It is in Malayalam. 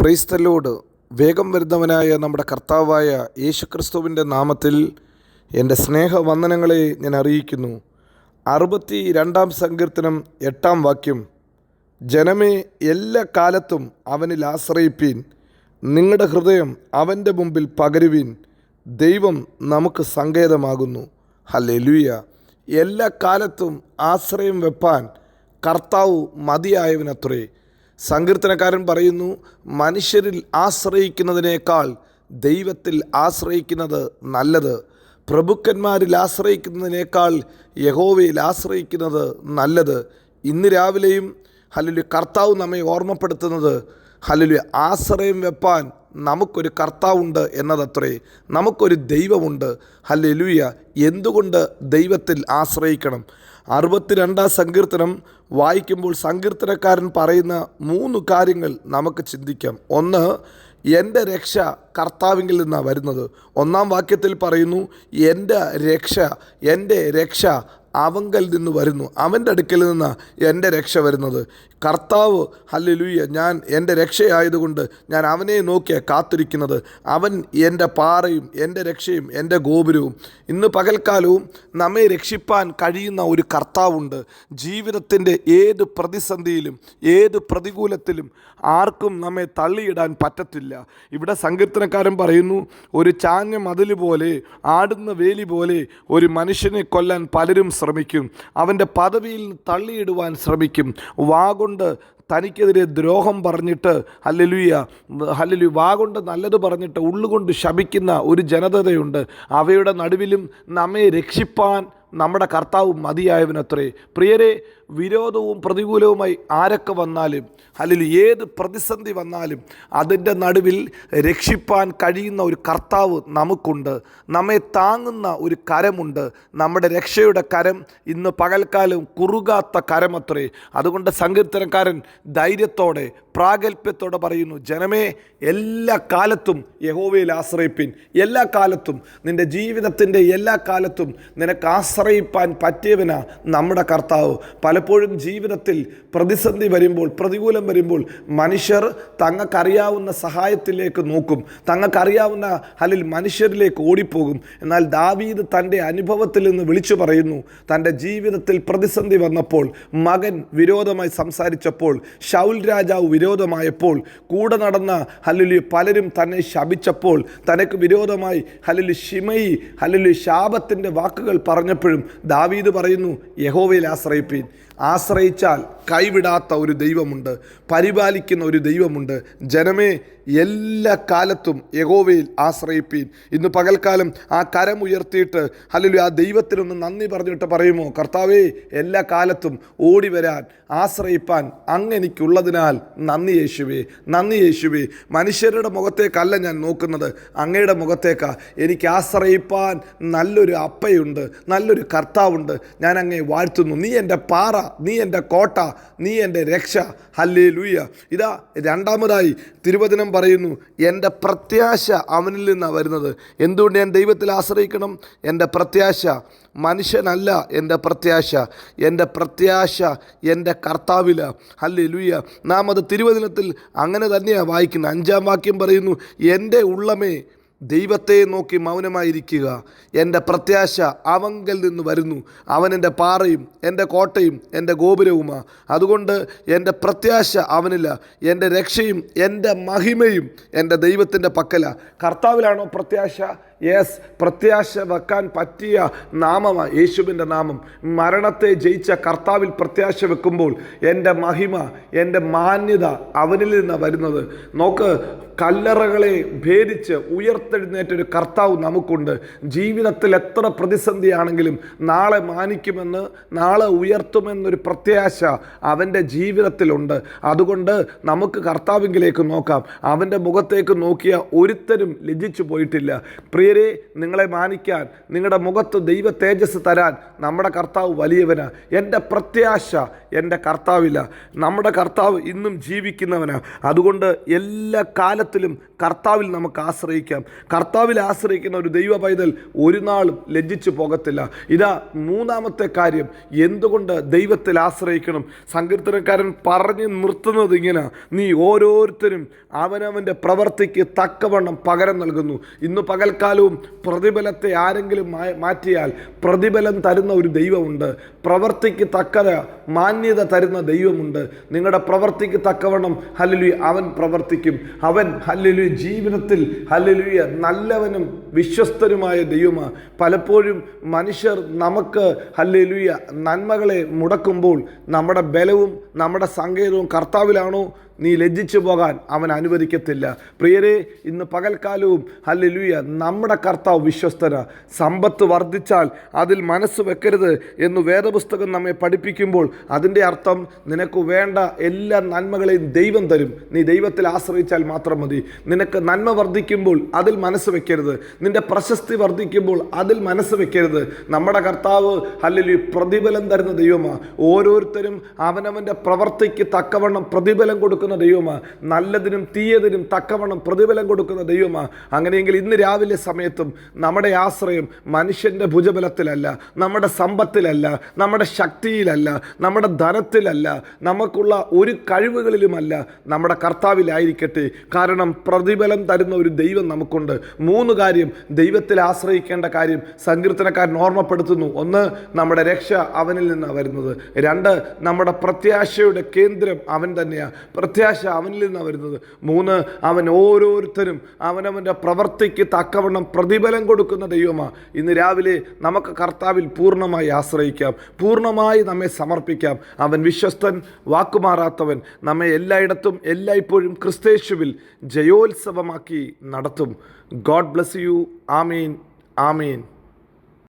പ്രൈസ്തലോട് വേഗം വരുന്നവനായ നമ്മുടെ കർത്താവായ യേശുക്രിസ്തുവിന്റെ നാമത്തിൽ എന്റെ സ്നേഹവന്ദനങ്ങളെ ഞാൻ അറിയിക്കുന്നു. അറുപത്തി രണ്ടാം സങ്കീർത്തനം എട്ടാം വാക്യം. ജനമേ എല്ലാ കാലത്തും അവനിൽ ആശ്രയിപ്പീൻ. നിങ്ങളുടെ ഹൃദയം അവന്റെ മുമ്പിൽ പകരുവീൻ. ദൈവം നമുക്ക് സങ്കേതമാകുന്നു. ഹല്ലേലൂയ. എല്ലാ കാലത്തും ആശ്രയം വെപ്പാൻ കർത്താവ് മതിയായവനത്രേ. സങ്കീർത്തനക്കാരൻ പറയുന്നു മനുഷ്യരിൽ ആശ്രയിക്കുന്നതിനേക്കാൾ ദൈവത്തിൽ ആശ്രയിക്കുന്നത് നല്ലത്. പ്രഭുക്കന്മാരിൽ ആശ്രയിക്കുന്നതിനേക്കാൾ യഹോവയിൽ ആശ്രയിക്കുന്നത് നല്ലത്. ഇന്ന് രാവിലെയും ഹല്ലേലൂയ കർത്താവ് നമ്മെ ഓർമ്മപ്പെടുത്തുന്നത് ഹല്ലേലൂയ ആശ്രയം വെപ്പാൻ നമുക്കൊരു കർത്താവുണ്ട് എന്നതത്രേ നമുക്കൊരു ദൈവമുണ്ട്. ഹല്ലേലൂയ. എന്തുകൊണ്ട് ദൈവത്തിൽ ആശ്രയിക്കണം? അറുപത്തിരണ്ടാം സങ്കീർത്തനം വായിക്കുമ്പോൾ സങ്കീർത്തനക്കാരൻ പറയുന്ന മൂന്ന് കാര്യങ്ങൾ നമുക്ക് ചിന്തിക്കാം. ഒന്ന് എന്റെ രക്ഷ കർത്താവിങ്കിൽ നിന്നാണ് വരുന്നത്. ഒന്നാം വാക്യത്തിൽ പറയുന്നു എന്റെ രക്ഷ എന്റെ രക്ഷ അവങ്കൽ നിന്ന് വരുന്നു. അവന്റെ അടുക്കൽ നിന്ന് എന്റെ രക്ഷ വരുന്നത്. കർത്താവ് ഹല്ലേലൂയ ഞാൻ എന്റെ രക്ഷയായതുകൊണ്ട് ഞാൻ അവനെ നോക്കിയ കാത്തിരിക്കുന്നത്. അവൻ എന്റെ പാറയും എന്റെ രക്ഷയും എന്റെ ഗോപുരവും. ഇന്ന് പകൽക്കാലവും നമ്മെ രക്ഷിപ്പാൻ കഴിയുന്ന ഒരു കർത്താവുണ്ട്. ജീവിതത്തിന്റെ ഏത് പ്രതിസന്ധിയിലും ഏത് പ്രതികൂലത്തിലും ആർക്കും നമ്മെ തള്ളിയിടാൻ പറ്റത്തില്ല. ഇവിടെ സങ്കീർത്തനക്കാരൻ പറയുന്നു ഒരു ചാഞ്ഞ മതിൽ പോലെ ആടുന്ന വേലി പോലെ ഒരു മനുഷ്യനെ കൊല്ലാൻ പലരും ശ്രമിക്കും. അവന്റെ പദവിയിൽ തള്ളിയിടുവാൻ ശ്രമിക്കും. വാഗൊണ്ട് തനിക്കെതിരെ ദ്രോഹം പറഞ്ഞിട്ട് ഹല്ലലുയ ഹല്ലലു വാ കൊണ്ട് നല്ലത് പറഞ്ഞിട്ട് ഉള്ളുകൊണ്ട് ശപിക്കുന്ന ഒരു ജനതയുണ്ട് അവയുടെ നടുവിലും നമ്മെ രക്ഷിപ്പാൻ നമ്മുടെ കർത്താവ് മതിയായവനത്രേ. പ്രിയരെ വിരോധവും പ്രതികൂലവുമായി ആരൊക്കെ വന്നാലും അല്ലെങ്കിൽ ഏത് പ്രതിസന്ധി വന്നാലും അതിന്റെ നടുവിൽ രക്ഷിപ്പാൻ കഴിയുന്ന ഒരു കർത്താവ് നമുക്കുണ്ട്. നമ്മെ താങ്ങുന്ന ഒരു കരമുണ്ട്. നമ്മുടെ രക്ഷയുടെ കരം ഇന്ന് പകൽക്കാലം കുറുകാത്ത കരമത്രേ. അതുകൊണ്ട് സങ്കീർത്തനക്കാരൻ ധൈര്യത്തോടെ പ്രാഗൽഭ്യത്തോടെ പറയുന്നു ജനമേ എല്ലാ കാലത്തും യഹോവയിൽ ആശ്രയിപ്പിൻ. എല്ലാ കാലത്തും നിന്റെ ജീവിതത്തിന്റെ എല്ലാ കാലത്തും നിനക്ക് ആശ്രയിപ്പാൻ പറ്റിയവനാ നമ്മുടെ കർത്താവ്. പലപ്പോഴും ജീവിതത്തിൽ പ്രതിസന്ധി വരുമ്പോൾ പ്രതികൂലം വരുമ്പോൾ മനുഷ്യർ തങ്ങൾക്കറിയാവുന്ന സഹായത്തിലേക്ക് നോക്കും. തങ്ങൾക്കറിയാവുന്ന അല്ലെങ്കിൽ മനുഷ്യരിലേക്ക് ഓടിപ്പോകും. എന്നാൽ ദാവീദ് തന്റെ അനുഭവത്തിൽ നിന്ന് വിളിച്ചു പറയുന്നു തന്റെ ജീവിതത്തിൽ പ്രതിസന്ധി വന്നപ്പോൾ മകൻ വിരോധമായി സംസാരിച്ചപ്പോൾ ഷൗൽ രാജാവ് വിരോധമായപ്പോൾ കൂടെ നടന്ന ഹലിലി പലരും തന്നെ ശപിച്ചപ്പോൾ തനക്ക് വിരോധമായി ഹലിലി ഷിമയി ഹലിലി ശാപത്തിന്റെ വാക്കുകൾ പറഞ്ഞപ്പോഴും ദാവീദ് പറയുന്നു യഹോവയിൽ ആശ്രയിപ്പീൻ. ആശ്രയിച്ചാൽ കൈവിടാത്ത ഒരു ദൈവമുണ്ട് പരിപാലിക്കുന്ന ഒരു ദൈവമുണ്ട്. ജനമേ എല്ലാ കാലത്തും യഗോവയിൽ ആശ്രയിപ്പീൻ. ഇന്ന് പകൽക്കാലം ആ കരം ഉയർത്തിയിട്ട് അല്ലെങ്കിൽ ആ ദൈവത്തിനൊന്ന് നന്ദി പറഞ്ഞിട്ട് പറയുമോ? കർത്താവേ എല്ലാ കാലത്തും ഓടി വരാൻ ആശ്രയിപ്പാൻ അങ്ങെനിക്കുള്ളതിനാൽ നന്ദി യേശുവേ നന്ദി യേശുവേ. മനുഷ്യരുടെ മുഖത്തേക്കല്ല ഞാൻ നോക്കുന്നത് അങ്ങയുടെ മുഖത്തേക്കാ. എനിക്ക് ആശ്രയിപ്പാൻ നല്ലൊരു അപ്പയുണ്ട് നല്ലൊരു കർത്താവുണ്ട്. ഞാൻ അങ്ങേ വാഴ്ത്തുന്നു. നീ എന്റെ പാറ നീ എന്റെ കോട്ട നീ എന്റെ രക്ഷ. ഹല്ലേ ലൂയ ഇതാ രണ്ടാമതായി തിരുവചനം പറയുന്നു എന്റെ പ്രത്യാശ അവനിൽ നിന്നാണ് വരുന്നത്. എന്തുകൊണ്ട് ഞാൻ ദൈവത്തിൽ ആശ്രയിക്കണം? എന്റെ പ്രത്യാശ മനുഷ്യനല്ല എന്റെ പ്രത്യാശ. എന്റെ പ്രത്യാശ എന്റെ കർത്താവില. ഹല്ലേ ലൂയ നാം അത് തിരുവചനത്തിൽ അങ്ങനെ തന്നെയാണ് വായിക്കുന്നത്. അഞ്ചാം വാക്യം പറയുന്നു എന്റെ ഉള്ളമേ ദൈവത്തെ നോക്കി മൗനമായിരിക്കുക. എന്റെ പ്രത്യാശ അവങ്കൽ നിന്ന് വരുന്നു. അവൻ എന്റെ പാറയും എന്റെ കോട്ടയും എന്റെ ഗോപുരവുമാ. അതുകൊണ്ട് എന്റെ പ്രത്യാശ അവനില്ല. എന്റെ രക്ഷയും എന്റെ മഹിമയും എന്റെ ദൈവത്തിന്റെ പക്കല. കർത്താവിലാണോ പ്രത്യാശ? യെസ് പ്രത്യാശ വെക്കാൻ പറ്റിയ നാമമാണ് യേശുവിന്റെ നാമം. മരണത്തെ ജയിച്ച കർത്താവിൽ പ്രത്യാശ വെക്കുമ്പോൾ എന്റെ മഹിമ എന്റെ മാന്യത അവനിൽ നിന്നാണ് വരുന്നത്. നോക്ക് കല്ലറകളെ ഭേദിച്ച് ഉയർത്തെഴുന്നേറ്റൊരു കർത്താവ് നമുക്കുണ്ട്. ജീവിതത്തിൽ എത്ര പ്രതിസന്ധിയാണെങ്കിലും നാളെ മാനിക്കുമെന്ന് നാളെ ഉയർത്തുമെന്നൊരു പ്രത്യാശ അവന്റെ ജീവിതത്തിലുണ്ട്. അതുകൊണ്ട് നമുക്ക് കർത്താവിങ്കിലേക്ക് നോക്കാം. അവന്റെ മുഖത്തേക്ക് നോക്കിയ ഒരുത്തരും ലജിച്ചു പോയിട്ടില്ല. പ്രിയ പ്രിയരെ നിങ്ങളെ മാനിക്കാൻ നിങ്ങളുടെ മുഖത്ത് ദൈവ തേജസ് തരാൻ നമ്മുടെ കർത്താവ് വലിയവനാ. എന്റെ പ്രത്യാശ എന്റെ കർത്താവില്ല. നമ്മുടെ കർത്താവ് ഇന്നും ജീവിക്കുന്നവനാണ് അതുകൊണ്ട് എല്ലാ കാലത്തിലും കർത്താവിൽ നമുക്ക് ആശ്രയിക്കാം. കർത്താവിൽ ആശ്രയിക്കുന്ന ഒരു ദൈവ പൈതൽ ഒരു നാളും ലജ്ജിച്ചു പോകത്തില്ല. ഇതാ മൂന്നാമത്തെ കാര്യം. എന്തുകൊണ്ട് ദൈവത്തിൽ ആശ്രയിക്കണം? സങ്കീർത്തനക്കാരൻ പറഞ്ഞു നിർത്തുന്നത് ഇങ്ങനെ. നീ ഓരോരുത്തരും അവനവന്റെ പ്രവർത്തിക്ക് തക്കവണ്ണം പകരം നൽകുന്നു. ഇന്ന് പകൽക്കാലവും പ്രതിഫലത്തെ ആരെങ്കിലും മാറ്റിയാൽ പ്രതിഫലം തരുന്ന ഒരു ദൈവമുണ്ട്. പ്രവർത്തിക്ക് തക്കത മാന്യത തരുന്ന ദൈവമുണ്ട്. നിങ്ങളുടെ പ്രവർത്തിക്ക് തക്കവണ്ണം ഹല്ലലുയ അവൻ പ്രവർത്തിക്കും. അവൻ ഹല്ലലുയ ജീവിതത്തിൽ ഹല്ലലുയ നല്ലവനും വിശ്വസ്തനുമായ ദൈവമാണ് പലപ്പോഴും മനുഷ്യർ നമുക്ക് ഹല്ലലുയ നന്മകളെ മുടക്കുമ്പോൾ നമ്മുടെ ബലവും നമ്മുടെ സങ്കേതവും കർത്താവിലാണോ നീ ലജ്ജിച്ചു പോകാൻ അവൻ അനുവദിക്കത്തില്ല. പ്രിയരെ ഇന്ന് പകൽക്കാലവും ഹല്ലുയ നമ്മുടെ കർത്താവ് വിശ്വസ്തന. സമ്പത്ത് വർദ്ധിച്ചാൽ അതിൽ മനസ്സ് വെക്കരുത് എന്ന് വേദപുസ്തകം നമ്മെ പഠിപ്പിക്കുമ്പോൾ അതിന്റെ അർത്ഥം നിനക്ക് വേണ്ട എല്ലാ നന്മകളെയും ദൈവം തരും. നീ ദൈവത്തിൽ ആശ്രയിച്ചാൽ മാത്രം മതി. നിനക്ക് നന്മ വർദ്ധിക്കുമ്പോൾ അതിൽ മനസ്സ് വെക്കരുത്. നിന്റെ പ്രശസ്തി വർദ്ധിക്കുമ്പോൾ അതിൽ മനസ്സ് വെക്കരുത്. നമ്മുടെ കർത്താവ് അല്ലെങ്കിൽ പ്രതിഫലം തരുന്ന ദൈവമാണ് ഓരോരുത്തരും അവനവന്റെ പ്രവർത്തിക്ക് തക്കവണ്ണം പ്രതിഫലം കൊടുക്കുന്ന ദൈവമാണ് നല്ലതിനും തീയതിനും തക്കവണ്ണം പ്രതിഫലം കൊടുക്കുന്ന ദൈവമാ. അങ്ങനെയെങ്കിൽ ഇന്ന് രാവിലെ സമയത്തും നമ്മുടെ ആശ്രയം മനുഷ്യന്റെ ഭുജബലത്തിലല്ല നമ്മുടെ സമ്പത്തിലല്ല നമ്മുടെ ശക്തിയിലല്ല നമ്മുടെ ധനത്തിലല്ല നമുക്കുള്ള ഒരു കഴിവുകളിലുമല്ല നമ്മുടെ കർത്താവിലായിരിക്കട്ടെ. കാരണം പ്രതിഫലം തരുന്ന ഒരു ദൈവം നമുക്കുണ്ട്. മൂന്ന് കാര്യം ദൈവത്തിൽ ആശ്രയിക്കേണ്ട കാര്യം സങ്കീർത്തനക്കാരൻ ഓർമ്മപ്പെടുത്തുന്നു. ഒന്ന് നമ്മുടെ രക്ഷ അവനിൽ നിന്നാണ് വരുന്നത്. രണ്ട് നമ്മുടെ പ്രത്യാശയുടെ കേന്ദ്രം അവൻ തന്നെയാണ് പ്രത്യാശ അവനിൽ നിന്നാണ് വരുന്നത്. മൂന്ന് അവൻ ഓരോരുത്തരും അവനവന്റെ പ്രവർത്തിക്ക് തക്കവണ്ണം പ്രതിഫലം കൊടുക്കുന്ന ദൈവമാണ് ഇന്ന് രാവിലെ നമുക്ക് കർത്താവിൽ പൂർണമായി ആശ്രയിക്കാം. പൂർണമായി നമ്മെ സമർപ്പിക്കാം. അവൻ വിശ്വസ്തൻ വാക്കുമാറാത്തവൻ നമ്മെ എല്ലായിടത്തും എല്ലായ്പ്പോഴും ക്രിസ്തേശുവിൽ ജയോത്സവമാക്കി നടത്തും. ഗോഡ് ബ്ലസ് യു ആമീൻ. ആമീൻ.